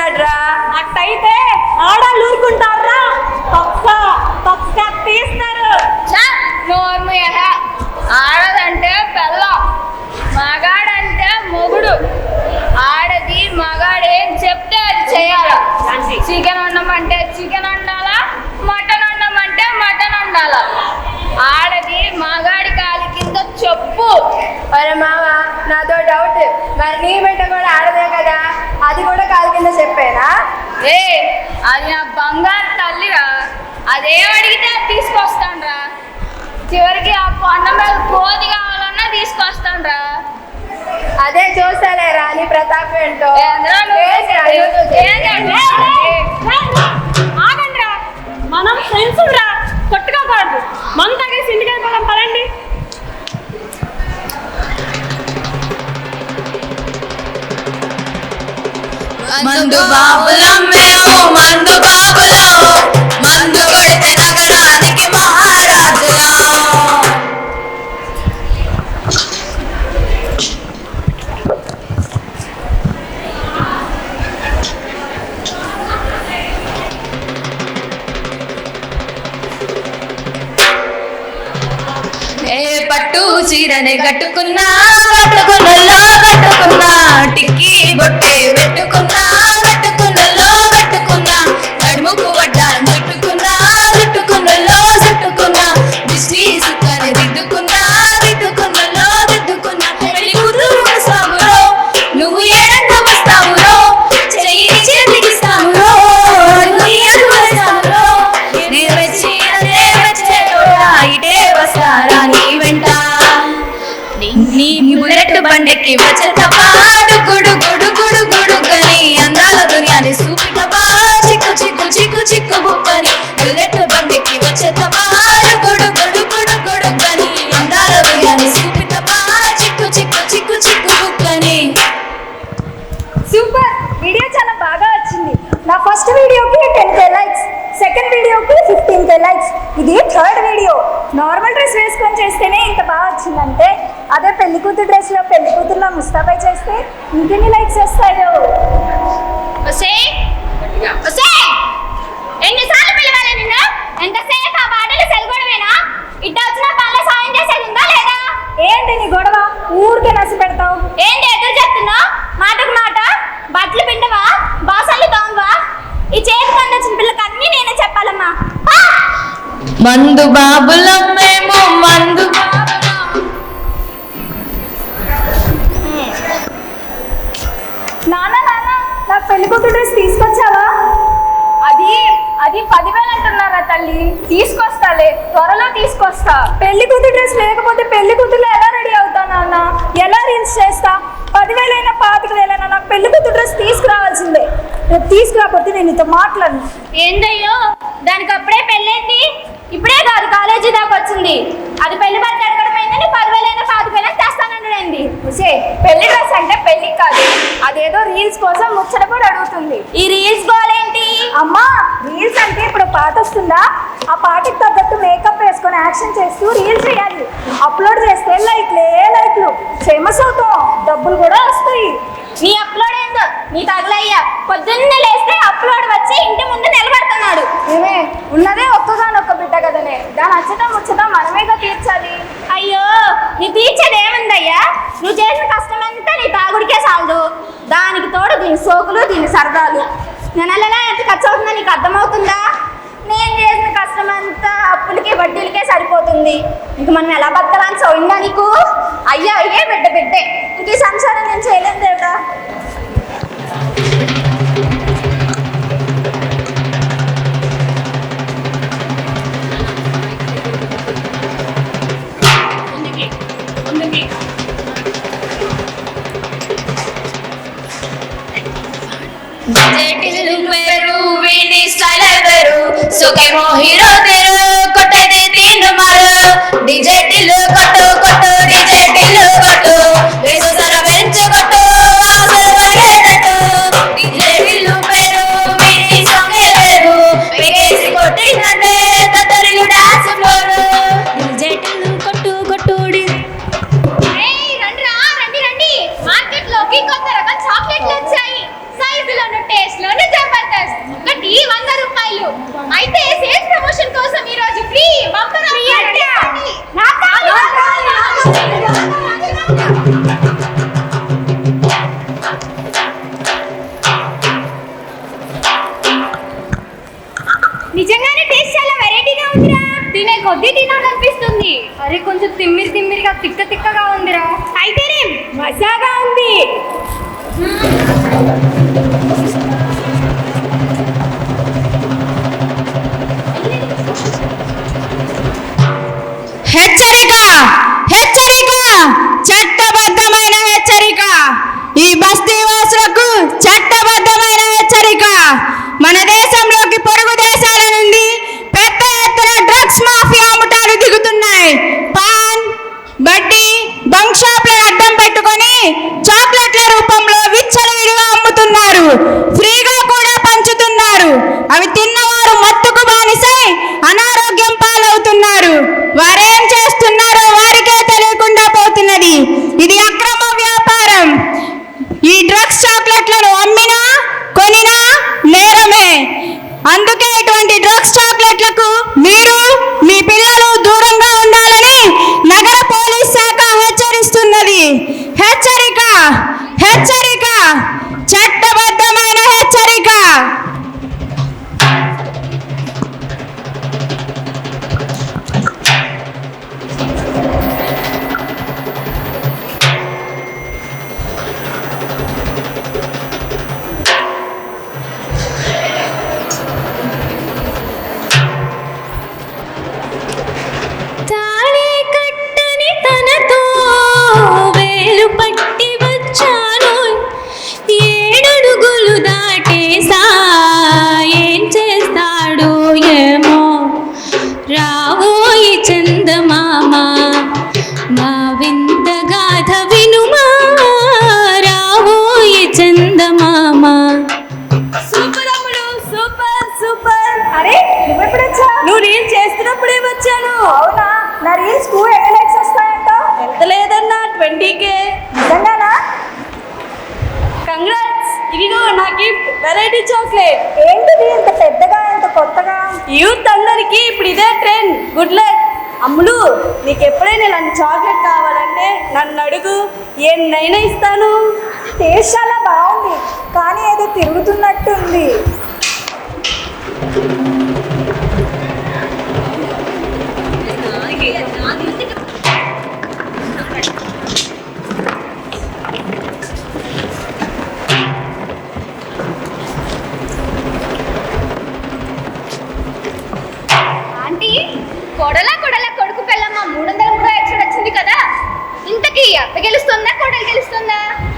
పెట్టినట్టున్నాడు రా అట్టయితే ఆడాళ్ళు ఊరుకుంటారా పక్క పక్క తీస్తారు. ఆడదంటే పెళ్ళం మగాడంటే మొగుడు. ఆడది మగాడేం చెప్తే అది చేయాలి? చికెన్ వండమంటే చికెన్ వండాలా? మటన్ వండమంటే మటన్ వండాలా? ఆడది మగాడి కాలి కింద చెప్పు. అరే మామ నాతో డౌట్ మరి నీ బిడ్డ కూడా ఆడదే కదా? అది కూడా కాలి కింద చెప్పేనా? ఏ అది నా బంగారు తల్లిరా. అదేం అడిగితే అది తీసుకొస్తానురా చివరికి ఆ కొండ కోతి కావాలన్నా తీసుకొస్తానురా అదే చూస్తాలే రాని ప్రతాప్ ఏంటో. మనం ఫ్రెండ్స్ రా కొట్టుకోకూడదు. మన ఇంటికి వెళ్ళిపోదాం పదండి. మందు బాబులం మేము మందు బాబులో. మందు కొడితే నగరానికి మహారాజులా. ఏ పట్టు చీరనే కట్టుకున్నా కట్టుకున్నలో కట్టుకున్నా టిక్కీ బొట్టే పెట్టుకున్నా. బుల్లెట్ బండెక్కి పాడు గుడు గుడు గుడు గుడు గని అందాల దునియాని సూపిటవా చిక్కు చిక్కు చిక్కు చిక్కు బుప్పని. బుల్లెట్ ఇంకెన్ని లైక్స్ వస్తాయో? ఒసే ఒసే ఎన్నిసార్లు పిలవాలి నిన్ను? ఎంతసేపు ఆ బాటలు సెలగొడవేనా ఇట్ట వచ్చిన పనులు సాయం చేసేది ఉందా లేదా? ఏంటి నీ గొడవ? ఊరికే నసి పెడతావు. ఏంటి ఎదురు చెప్తున్నావు? మాటకు మాట? బట్టలు పిండవా? బాసలు తోమవా? ఈ చేతి కొండ వచ్చిన పిల్లకి అన్ని నేనే చెప్పాలమ్మా! మందు బాబులం పెళ్ళి కూతురు డ్రెస్ తీసుకొచ్చావా? అది అది పదివేలు అంటున్నారా తల్లి? తీసుకొస్తాలే త్వరలో తీసుకొస్తా. పెళ్ళి కూతురు డ్రెస్ లేకపోతే పెళ్ళి ఎలా రెడీ అవుతా నాన్న? ఎలా రీల్స్ చేస్తా? పదివేలైనా పాతిక వేలైనా నాకు పెళ్ళి కూతురు డ్రెస్ తీసుకురావాల్సిందే. రేపు తీసుకురాకపోతే నేను నీతో మాట్లాడను. ఏందయ్యో? దానికి అప్పుడే పెళ్ళైంది? ఇప్పుడే కాదు కాలేజీ దాకా వచ్చింది. అది పెళ్ళి బట్టి అడగడమైందని పదివేలైనా హండ్రెడ్ తెస్తానండి ఉసే పెళ్ళి డ్రెస్ అంటే పెళ్ళి కాదు. అదేదో రీల్స్ కోసం ముచ్చట కూడా అడుగుతుంది. ఈ రీల్స్ గోలేంటి అమ్మా రీల్స్ అంటే ఇప్పుడు పాట వస్తుందా? ఆ పాటకి తగ్గట్టు మేకప్ వేసుకొని యాక్షన్ చేస్తూ రీల్స్ చేయాలి. అప్లోడ్ చేస్తే లైక్లే లైక్లు. ఫేమస్ అవుతాం. డబ్బులు కూడా వస్తాయి. నీ అప్లోడ్ ఏందో? నీ తగలయ్యా. పొద్దున్నే లేస్తే అప్లోడ్ వచ్చి ఇంటి ముందు నిలబడుతున్నాడు ఏమే ఉన్నదే ఒక్కగానొక్క బిడ్డ కదనే దాని అచ్చటం ముచ్చటం మనమేగా తీర్చాలి అయ్యో నీ తీర్చేది ఏముందయ్యా నువ్వు చేసిన కష్టం అంతా నీ తాగుడికే సాలదు దానికి తోడు దీని సోకులు దీని సరదాలు. నెల నెల ఎంత ఖర్చు అవుతుందో నీకు అర్థమవుతుందా? నేను చేసిన కష్టం అంతా అప్పులకి వడ్డీలకే సరిపోతుంది. ఇంక మనం ఎలా బతకాలని సౌందా నీకు? అయ్యా అయ్యే బిడ్డ బిడ్డే. que hemos కంగ్రాట్స్ ఇదిగో నా గిఫ్ట్ వెరైటీ చాక్లెట్ ఏంటిది? ఇంత పెద్దగా ఇంత కొత్తగా? యూత్ అందరికి ఇప్పుడు ఇదే ట్రెండ్ గుడ్ లక్ అమ్ములు నీకు ఎప్పుడైనా ఇలాంటి చాక్లెట్ కావాలంటే నన్ను అడుగు. ఏమైనా ఇస్తాను. టేస్ట్ చాలా బాగుంది. కానీ ఏదో తిరుగుతున్నట్టుంది. అత్త గెలుస్తుందా? కోడలు గెలుస్తుందా?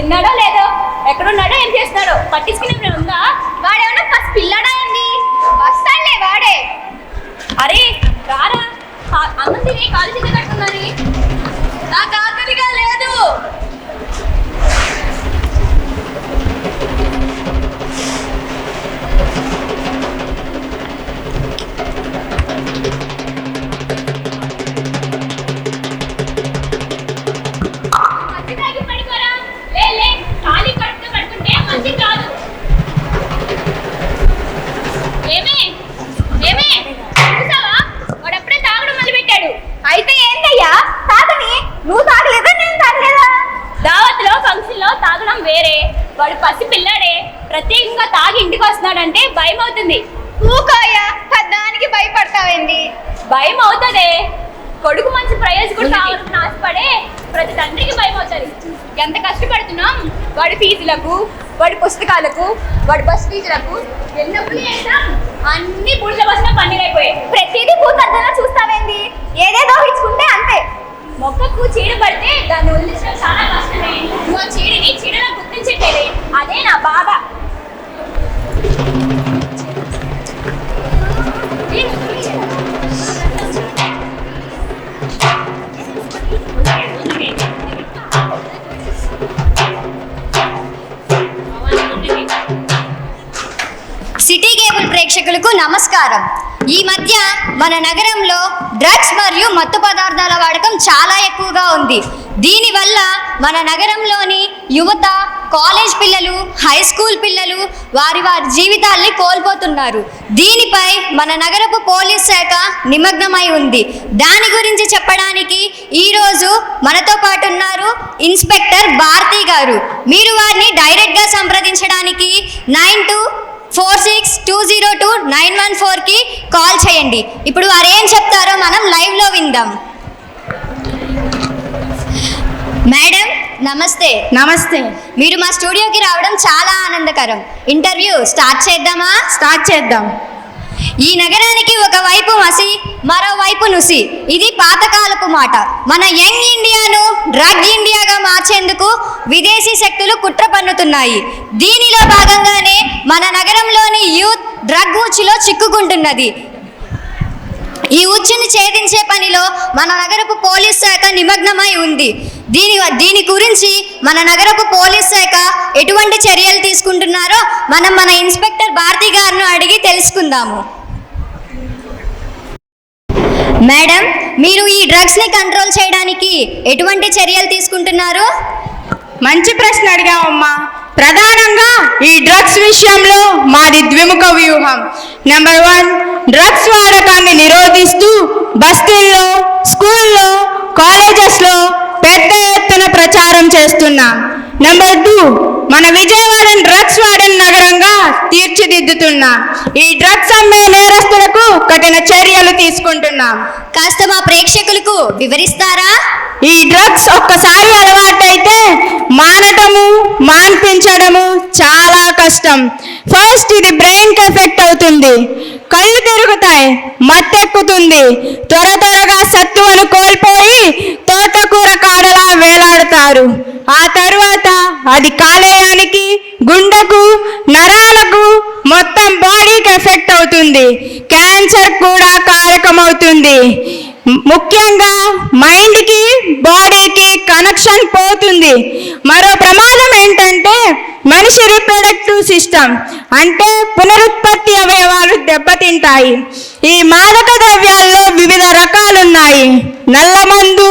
என்னடா వాడి బస్ ఫీజులకు ఎన్నప్పుడు అన్ని బుడిద బసిన పన్నీరైపోయాయి ప్రతిదీ పూతంతలా చూస్తావేంది? ఏదేదో ఇచ్చుకుంటే అంతే. మొక్కకు చీడ పడితే దాన్ని వదిలించడం చాలా కష్టమే. నువ్వు చీడని చీడలా గుర్తించట్లేదే. అదే నా బాధ. ప్రేక్షకులకు నమస్కారం. ఈ మధ్య మన నగరంలో డ్రగ్స్ మరియు మత్తు పదార్థాల వాడకం చాలా ఎక్కువగా ఉంది. దీనివల్ల మన నగరంలోని యువత కాలేజ్ పిల్లలు హై స్కూల్ పిల్లలు వారి వారి జీవితాల్ని కోల్పోతున్నారు. దీనిపై మన నగరపు పోలీస్ శాఖ నిమగ్నమై ఉంది. దాని గురించి చెప్పడానికి ఈరోజు మనతో పాటు ఉన్నారు ఇన్స్పెక్టర్ భారతి గారు. మీరు వారిని డైరెక్ట్గా సంప్రదించడానికి nine two four six two zero two nine one ఫోర్కి కాల్ చేయండి. ఇప్పుడు వారు ఏం చెప్తారో మనం లైవ్లో విందాం. మేడం నమస్తే. నమస్తే. మీరు మా స్టూడియోకి రావడం చాలా ఆనందకరం. ఇంటర్వ్యూ స్టార్ట్ చేద్దామా? స్టార్ట్ చేద్దాం. ఈ నగరానికి ఒకవైపు మసి మరోవైపు నుసి. ఇది పాతకాలపు మాట. మన యంగ్ ఇండియాను డ్రగ్ ఇండియాగా మార్చేందుకు విదేశీ శక్తులు కుట్ర పన్నుతున్నాయి. దీనిలో భాగంగానే మన నగరంలోని యూత్ డ్రగ్ ఉచ్చులో చిక్కుకుంటున్నది. ఈ ఉచ్చుని ఛేదించే పనిలో మన నగరపు పోలీస్ శాఖ నిమగ్నమై ఉంది. దీని దీని గురించి మన నగరపు పోలీస్ శాఖ ఎటువంటి చర్యలు తీసుకుంటున్నారో మనం మన ఇన్స్పెక్టర్ భారతి గారిను అడిగి తెలుసుకుందాము. మేడం మీరు ఈ డ్రగ్స్ని కంట్రోల్ చేయడానికి ఎటువంటి చర్యలు తీసుకుంటున్నారు? మంచి ప్రశ్న అడిగావమ్మా. ప్రధానంగా ఈ డ్రగ్స్ విషయంలో మాది ద్విముఖ వ్యూహం. నెంబర్ వన్ డ్రగ్స్ వాడకాన్ని నిరోధిస్తూ బస్తీల్లో స్కూల్లో కాలేజెస్లో పెద్ద ఎత్తున ప్రచారం చేస్తున్నాం. నెంబర్ టూ మన విజయవాడని డ్రగ్స్ వాడిన నగరంగా తీర్చిదిద్దుతున్నాం ఈ డ్రగ్స్ అమ్మే నేరస్తులకు కఠిన చర్యలు తీసుకుంటున్నాం. కాస్త మా ప్రేక్షకులకు వివరిస్తారా? ఈ డ్రగ్స్ ఒక్కసారి అలవాటైతే మానటము మాన్పించడము చాలా కష్టం. ఫస్ట్ ఇది బ్రెయిన్కి ఎఫెక్ట్ అవుతుంది. కళ్ళు తిరుగుతాయి మత్తెక్కుతుంది. త్వర త్వరగా సత్తువను కోల్పోయి తోటకూర కాడలా వేలాడతారు. ఆ తరువాత అది కాలేయానికి గుండెకు నరాలకు మొత్తం బాడీకి ఎఫెక్ట్ అవుతుంది. క్యాన్సర్ కూడా కారకమవుతుంది. ముఖ్యంగా మైండ్కి బాడీకి కనెక్షన్ పోతుంది. మరో ప్రమాదం ఏంటంటే మనిషి రిప్రొడక్టివ్ సిస్టమ్. అంటే పునరుత్పత్తి అవయవాలు దెబ్బతింటాయి. ఈ మాదక ద్రవ్యాల్లో వివిధ రకాలున్నాయి. నల్లమందు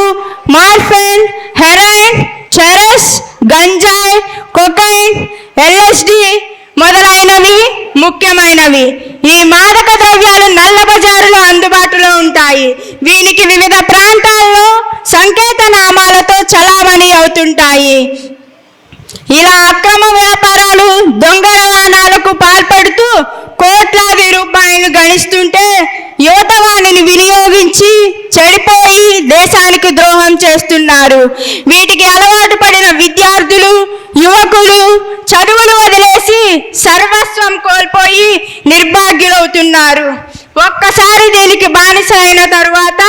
మార్ఫెన్ హెరాయిన్ చెరస్ గంజాయి కొకైన్ ఎల్ఎస్డి మొదలైనవి ముఖ్యమైనవి. ఈ మాదక ద్రవ్యాలు నల్ల బజారులో అందుబాటులో ఉంటాయి. వీనికి వివిధ ప్రాంతాల్లో సంకేత నామాలతో చలామణి అవుతుంటాయి. ఇలా అక్రమ వ్యాపారాలు దొంగ రవాణాలకు పాల్పడుతూ కోట్లాది రూపాయలు గణిస్తుంటే యువత వాణిని వినియోగించి చెడిపోయి దేశానికి ద్రోహం చేస్తున్నారు. వీటికి అలవాటు పడిన విద్యార్థులు యువకులు చదువులు వదిలేసి సర్వస్వం కోల్పోయి నిర్భాగ్యులవుతున్నారు. ఒక్కసారి దీనికి బానిస అయిన తరువాత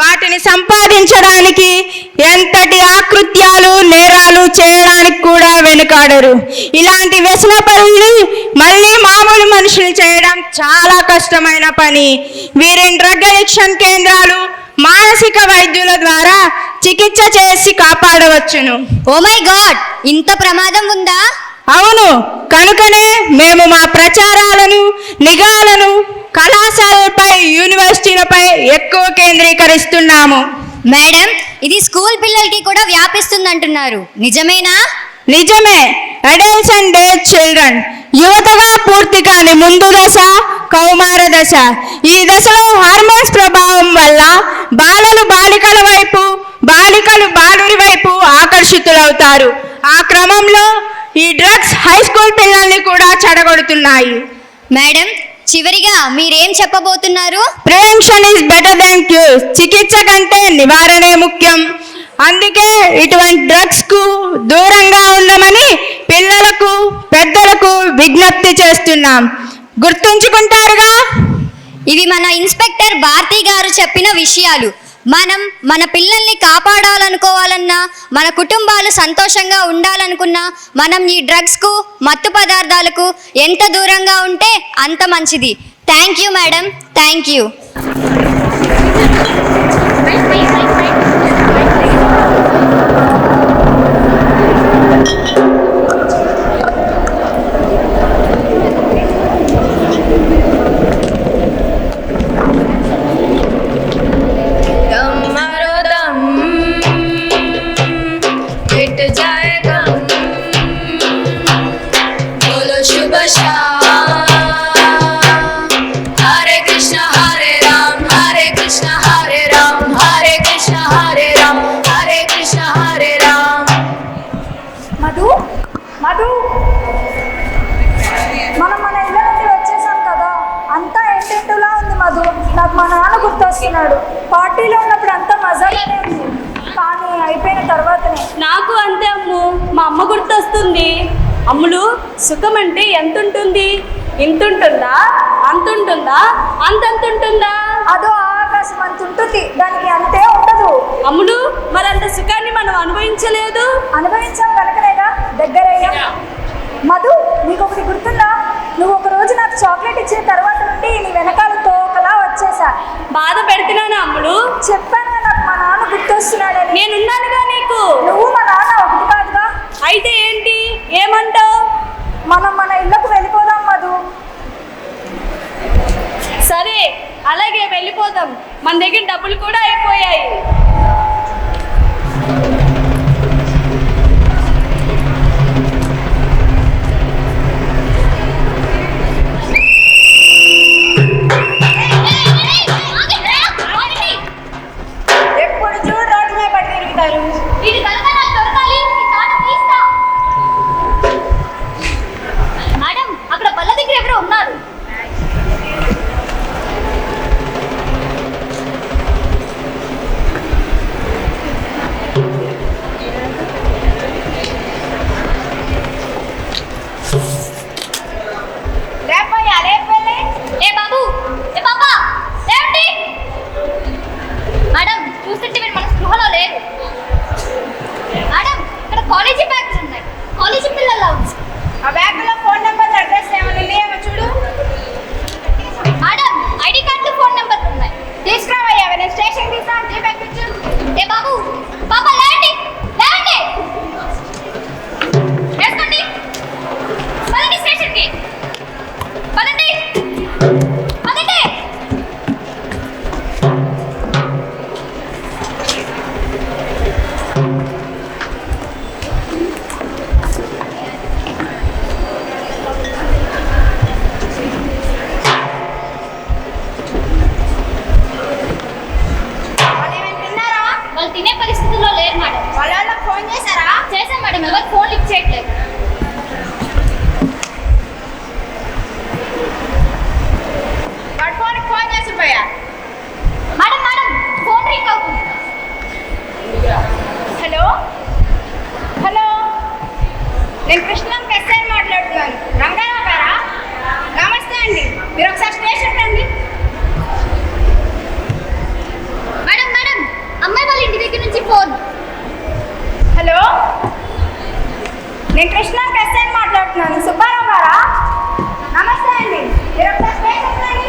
వాటిని సంపాదించడానికి ఎంతటి ఆకృత్యాలు నేరాలు చేయడానికి కూడా వెనుకాడరు. ఇలాంటి వ్యసన పనులు మళ్ళీ మామూలు మనుషులు చేయడం చాలా కష్టమైన పని. వీరిని డ్రగ్ అడిక్షన్ కేంద్రాలు మానసిక వైద్యుల ద్వారా చికిత్స చేసి కాపాడవచ్చును. Oh my God! ఇంత ప్రమాదం ఉందా? అవును. కనుకనే మేము మా ప్రచారాలను నిఘాలను కళాశాలలపై యూనివర్సిటీలపై ఎక్కువ కేంద్రీకరిస్తున్నాము. మేడం ఇది స్కూల్ పిల్లలకి కూడా వ్యాపిస్తుందంటున్నారు. నిజమేనా? నిజమే. అడల్ట్స్ అండ్ డేట్ చిల్డ్రన్ యువతగా పూర్తి కాని ముందు దశ కౌమార దశ. ఈ దశలో హార్మోన్స్ ప్రభావం వల్ల బాలలు బాలికల వైపు బాలికలు బాలురి వైపు ఆకర్షితులవుతారు. ఆ క్రమంలో ఈ డ్రగ్స్ హై స్కూల్ పిల్లల్ని కూడా చెడగొడుతున్నాయి. మేడం చివరిగా మీరేం చెప్పబోతున్నారు? Prevention is better than cure చికిత్స కంటే నివారణే ముఖ్యం. అందుకే ఇటువంటి డ్రగ్స్కు దూరంగా ఉండమని పిల్లలకు పెద్దలకు విజ్ఞప్తి చేస్తున్నాం. గుర్తుంచుకుంటారుగా? ఇవి మన ఇన్స్పెక్టర్ భారతి గారు చెప్పిన విషయాలు. మనం మన పిల్లల్ని కాపాడాలనుకోవాలన్నా మన కుటుంబాలు సంతోషంగా ఉండాలనుకున్నా మనం ఈ డ్రగ్స్కు మత్తు పదార్థాలకు ఎంత దూరంగా ఉంటే అంత మంచిది. Thank you madam thank you గుర్తొస్తుంది అమ్ములు సుఖం అంటే ఎంత ఉంటుంది ఇంత ఉంటుందా అంత ఉంటుందా అంతంత ఉంటుందా అదో ఆకాశం అంత ఉంటుంది దానికి అంతే ఉండదు. అమ్ములు మరంత సుఖాన్ని మనం అనుభవించలేదు. అనుభవించాం కనుకనేగా దగ్గరయ్యా. మధు నీకు ఒకటి గుర్తుందా? నువ్వు ఒక రోజు నాకు చాక్లెట్ ఇచ్చిన తర్వాత నుండి నీ వెనకాల తోకలా వచ్చేసా. బాధ పెడుతున్నాను అమ్ములు? చెప్పాను కదా నాకు మా నాన్న గుర్తొస్తున్నాడని. నేనున్నానుగా నీకు? నువ్వు మా అయితే ఏంటి? ఏమంటావు? మనం మన ఇళ్ళకు వెళ్ళిపోదాం మధు. సరే అలాగే వెళ్ళిపోదాం. మన దగ్గర డబ్బులు కూడా అయిపోయాయి. పోయా మేడం మేడం ఫోన్ రింగ్ అవుతుంది. హలో? హలో? నేను కృష్ణం ఎస్ఐ మాట్లాడుతున్నాను. రంగారావు గారా? నమస్తే అండి. మీరు ఒకసారి స్టేషన్ రండి మేడం మేడం అమ్మాయి వాళ్ళ ఇంటి దగ్గర నుంచి ఫోన్. హలో? నేను కృష్ణ ఎస్ఐ మాట్లాడుతున్నాను. సుబ్బారావు గారా? నమస్తే అండి. మీరు ఒకసారి స్టేషన్ రండి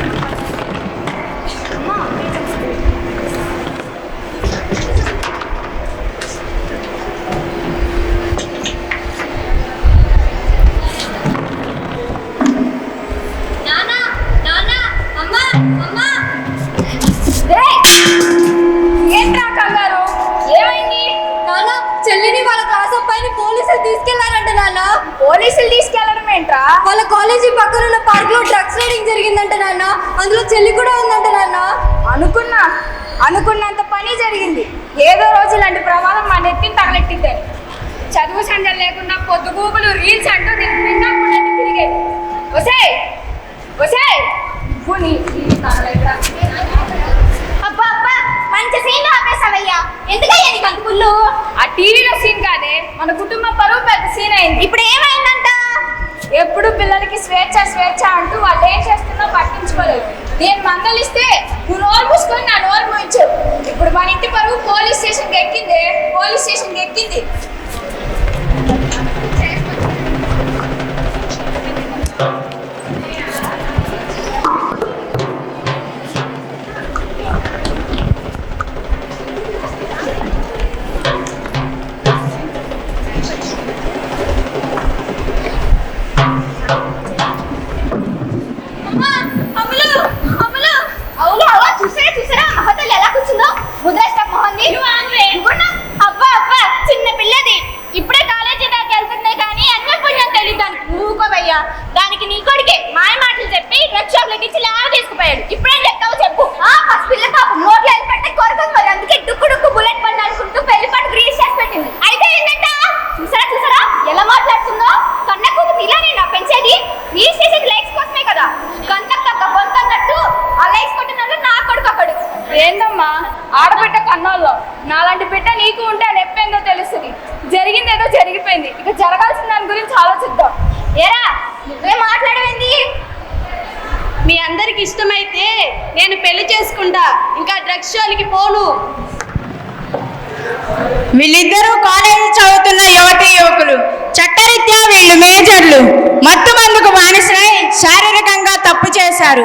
చెల్లి కూడా ఉందంట నాన్న. అనుకున్నా. అనుకున్నంత పని జరిగింది. ఏదో రోజు ఇలాంటి ప్రమాదం మా నెత్తిని తగలెట్టిద్దని చదువు సంజలు లేకుండా పొద్దుగూకులు రీల్స్ అంటూ దీని పిండకుండా తిరిగేది. ఒసే ఒసే. నువ్వు నీ. అబ్బా అబ్బా మంచి సీన్ ఆపేసావయ్యా ఎందుకయ్యా నీకు పుల్లు ఆ టీవీలో సీన్ కాదే. మన కుటుంబ పరువు పెద్ద సీన్ అయింది. ఇప్పుడు ఏమైందంట? ఎప్పుడు పిల్లలకి స్వేచ్ఛ స్వేచ్ఛ అంటూ వాళ్ళు ఏం చేస్తున్నా పట్టించుకోలేదు. నేను మందలిస్తే నువ్వు నోరు మూసుకొని నా నోరు మూయించావు ఇప్పుడు మన ఇంటి పరువు పోలీస్ స్టేషన్కి ఎక్కింది పోలీస్ స్టేషన్కి ఎక్కింది. దానికి నీ కొడుకే మాయ మాటలు చెప్పి రెడ్ షాప్లో ఇచ్చి లాభ తీసుకుపోయాడు ఇప్పుడేం చెప్తావు చెప్పు ఆ ఫస్ట్ పిల్ల పాపం నోట్లో వెళ్ళి పెట్టే కొరకదు మరి అందుకే డుక్కు డుక్కు బుల్లెట్ బండి అనుకుంటూ పెళ్ళి పట్టు గ్రీస్ చేసి పెట్టింది అయితే ఏంటంట చూసారా చూసారా ఎలా మాట్లాడుతుందో కన్న కూతురు ఇలానే నా పెంచేది ఈ చేసేది లైక్స్ కోసమే కదా గంట కక్క బొంతన్నట్టు ఆ లైక్స్ కొట్టిన వాళ్ళు నా కొడుకు ఒకడు ఏందమ్మా ఆడబిడ్డ కన్నోళ్ళం నాలాంటి బిడ్డ నీకు ఉంటే ఆ నొప్పేందో తెలుస్తుంది జరిగింది ఏదో జరిగిపోయింది ఇక జరగాల్సిన దాని గురించి ఆలోచిద్దాం ఏరా నువ్వే మాట్లాడవేంది మీ అందరికి ఇష్టమైతే నేను పెళ్ళి చేసుకుంటా. ఇంకా డ్రగ్స్ షోలకి పోను. వీళ్ళిద్దరూ కాలేజీ చదువుతున్న యువతి యువకులు. చట్టరీత్యా వీళ్ళు మేజర్లు. మత్తు మందుకు బానిసై శారీరకంగా తప్పు చేశారు.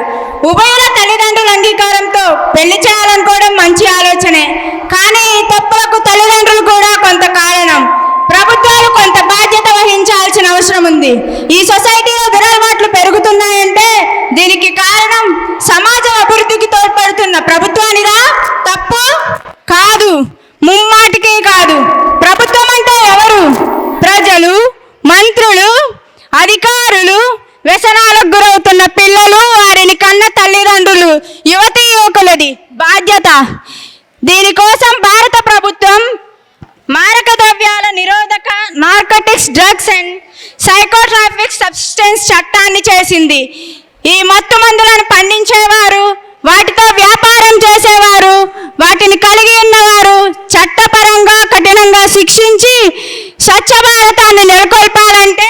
ఉభయుల తల్లిదండ్రుల అంగీకారంతో పెళ్ళి చేయాలనుకోవడం మంచి ఆలోచనే. కానీ ఈ తప్పులకు తల్లిదండ్రులు కూడా కొంత కారణం. ప్రభుత్వాలు కొంత బాధ్యత వహించాల్సిన అవసరం ఉంది. ఈ సొసైటీలో దురలవాట్లు పెరుగుతున్నాయంటే దీనికి కారణం సమాజం అభివృద్ధికి తోడ్పడుతున్న ప్రభుత్వానిదా తప్పు? కాదు. ముమ్మాటికే కాదు. ప్రభుత్వం అంటే ఎవరు? ప్రజలు మంత్రులు అధికారులు వ్యసనాలకు గురవుతున్న పిల్లలు వారిని కన్న తల్లిదండ్రులు యువతి యువకులది బాధ్యత. దీనికోసం భారత ప్రభుత్వం మారక ద్రవ్యాల నిరోధక narcotics drugs and psychotropic substance చట్టాన్ని చేసింది. ఈ మత్తు మందులను పండించేవారు వాటితో వ్యాపారం చేసేవారు వాటిని కలిగి ఉన్నవారు చట్టపరంగా కఠినంగా శిక్షించి స్వచ్ఛ భారతాన్ని నెలకొల్పాలంటే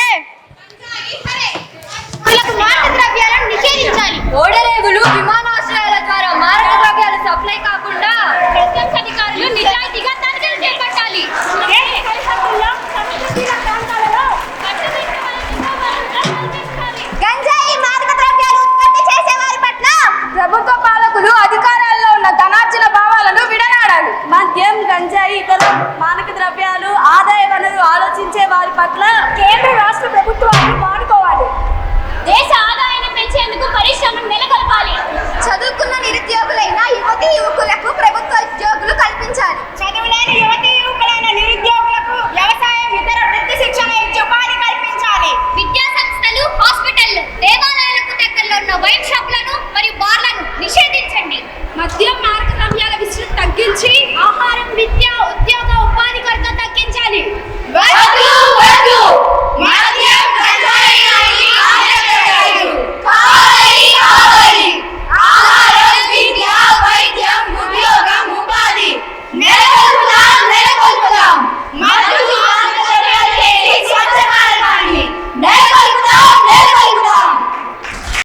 பாட்டில்